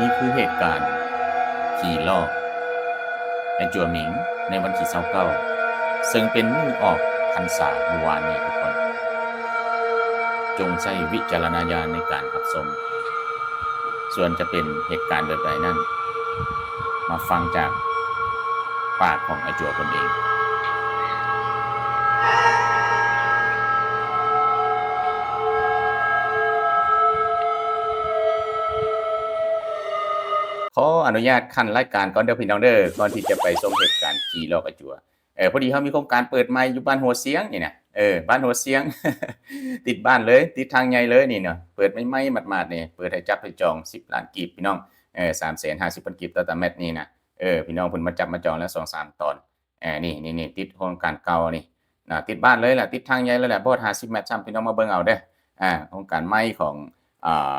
นี่คือเหตุการณ์ ขี่ลอกในจัวหมิงในวันที่เศร้าเก้าซึ่งเป็นมือออกพรรษาเมื่อวานนี้ทุกคน จงใช้วิจารณญาณในการรับชมส่วนจะเป็นเหตุการณ์แบบใดนั้น มาฟังจากปากของไอจัวคนเอง ขออนุญาตขั้นรายการก่อนเด้อพี่น้องเด้อก่อนที่จะไปชมเหตุการณ์ขี่ลอกอาจัวเออพอดีเขามีโครงการเปิดใหม่อยู่บ้านหัวเสียงนี่นะเออบ้านหัวเสียง ติดบ้านเลย ติดทางใหญ่เลยนี่เนาะเปิดไม่ไม่หมาดๆนี่ยเปิดให้จับให้จอง10ล้านกีบพี่น้องเออสามแสนห้าสิบพันกีบต่อตาเม็ดนี่นะเออพี่น้องเพิ่นมาจับมาจองแล้วสองสามตอนเออนี่นี่นี่ติดโครงการเก่านี่นะติดบ้านเลยแหละติดทางใหญ่เลยแหละบ่ห้าสิบเมตรซ้ำพี่น้องมาเบิ่งเอาเด้ออ่าโครงการใหม่ของอ่า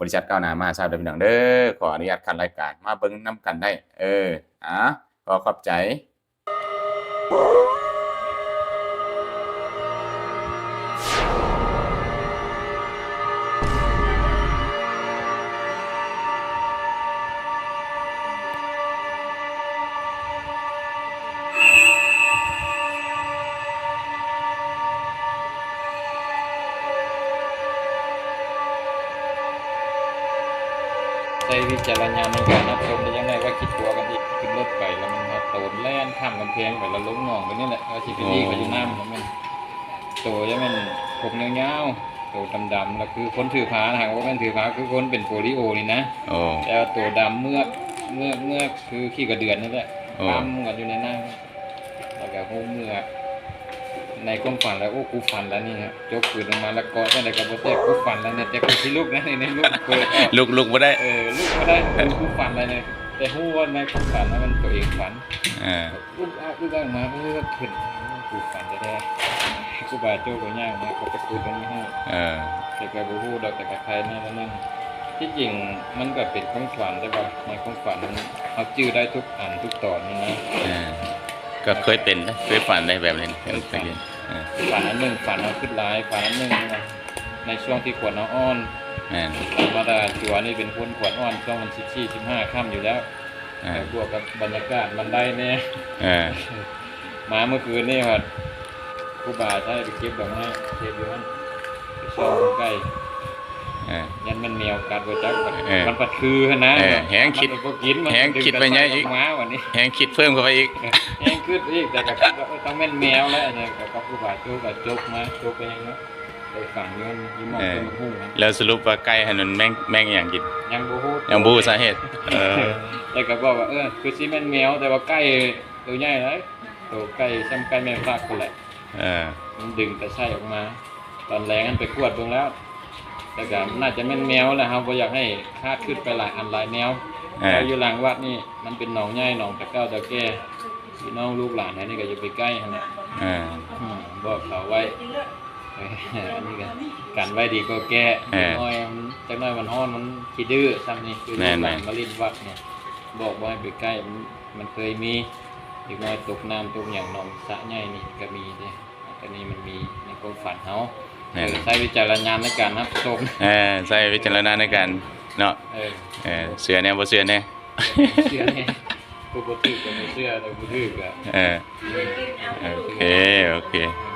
บริษัทก้าวหน้ามาทราบเด้พี่น้องเด้อขออนุญาตคันรายการมาเบิ่งนํกันได้ เอออะขอขอบใจ ใช้วิจารณญาณในการรับชมได้ยังไงว่าคิดตัวกันอีกขึ้นรถไปแล้วมันมาโตนแล่นข้ามกำแพงไปแล้วล้มหนองไปนี่แหละว่าสิเป็นดีกว่าอยู่น้ำแล้วมันโตยังมันผมยาวๆโตดำๆแล้วคือคนถือผานะฮะว่ามันถือผาคือคนเป็นโปลิโอนี่นะโอ้แต่ว่าตัวดำเมือกเมือกเมือกคือขี้กระเดือนนั่นแหละโอ้ตามกันอยู่ในนั่งแล้วก็หูเมือก ในความฝันแล้วโอ้กูฝันแล้วนี่ครับยกปืนออกมาแล้วก็ตั้งแต่กับโบเต้กูฝันแล้วเนี่ยแต่กูที่ลูกนะในในลูกเปิดออกลุกลุกบ่ได้เออลูกก็ได้ดูกูฝันอะไรเลยแต่หูว่าในความฝันนั้นมันตัวเองฝันอ่าลูกเอาลูกเอามาเพื่อขึ้นกูฝันจะได้กูบาโจ้ก็ย่างมาก็จะกูตรงนี้ให้เออแต่ก็บ่ฮู้ดอกแต่กับใครนั่นนั่นที่จริงมันก็เป็นความฝันแต่ว่าในความฝันมันเอาจื้อได้ทุกอันทุกตอนนี่นะเออก็เคยเป็นนะเคยฝันได้แบบนี้เคยเป็นเออ ฝันอันหนึ่งฝันเอาขึ้นหลายฝันอันหนึ่งนะในช่วงที่ขวดน้อ้อนแม่นธรรมดาจัวนี่เป็นคนขวดอ้อนช่วงมันสิบสี่สิบห้าค่ำอยู่แล้วอ่าแต่บวกกับบรรยากาศมันได้แน่เออมาเมื่อคืนนี่ครับครูบาใช่ไปเก็บดอกไม้เก็บอยู่นั่นไปช่องใกล้เออ ยันมันเหนียวกัดบ่จักมันเออมันปัดคือหั่นนะเออแหงคิดมันบ่กินมันแหงคิดไปไงอีกดึงแต่ไส้อมาวันนี้แฮงคิดเพิ่มเข้าไปอีก แห้งขึ้นอีกแต่ก็คิดว่าเออต้องแม่นแมวแล้วอันนี้ก็กับครูบาโจกับจกมาจกไปยังเนาะไปฝังอย้อนยิ้มมองเออเป็นหูนะแล้วสรุปว่าไก่หันนแม่งแม่งอหย่างกินยังบ่ฮู้ยังบ่รู้สาเหตุ เออ แต่ก็บอกว่าเออคือสิแม่นแมวแต่ว่าไก่ตัวใหญ่เลยตัวไก่ซ้ำไก่แม่ฟากคนแหละเออ มันดึงแต่ไส้ออกมา ตอนแรงมันไปขวดลงแล้ว แต่ก็น่าจะแม่นแมวแหละครับบ่อยากให้คาดขึ้นไปหลายอันหลายแนวเออเราอยู่หลังวัดนี่มันเป็นหนองใหญ่หนองตะเก้าตะแก่พี่น้องลูกหลานนะนี่ก็อย่าไปใกล้หั่นน่ะเออ อืมบอกเขาไว้เอออันนี้ก็กันไว้ดีก็แก้เออน้อยมันจักหน้อยมันฮ้อนมันขี้ดื้อซ้ำนี่คือแม่ลูกนหลานๆมาเลินวัดเนี่ย บอกบ่ให้ไปใกล้มันมันเคยมีเด็กน้อยตกน้ำตกอย่างหนองสระใหญ่นี่ก็มีเด้แต่นี่มันมีในความฝันเฮาแม่ เอนอใช้วิจารณญาณในการรับชมเออใช้วิจารณญาณในการเนาะเออเออเสือแน่บ่เสือแน่เชื่อไงกูบ่ถือก็ไม่เชื่อแต่กูถือก็เออโอเคโอเคเอ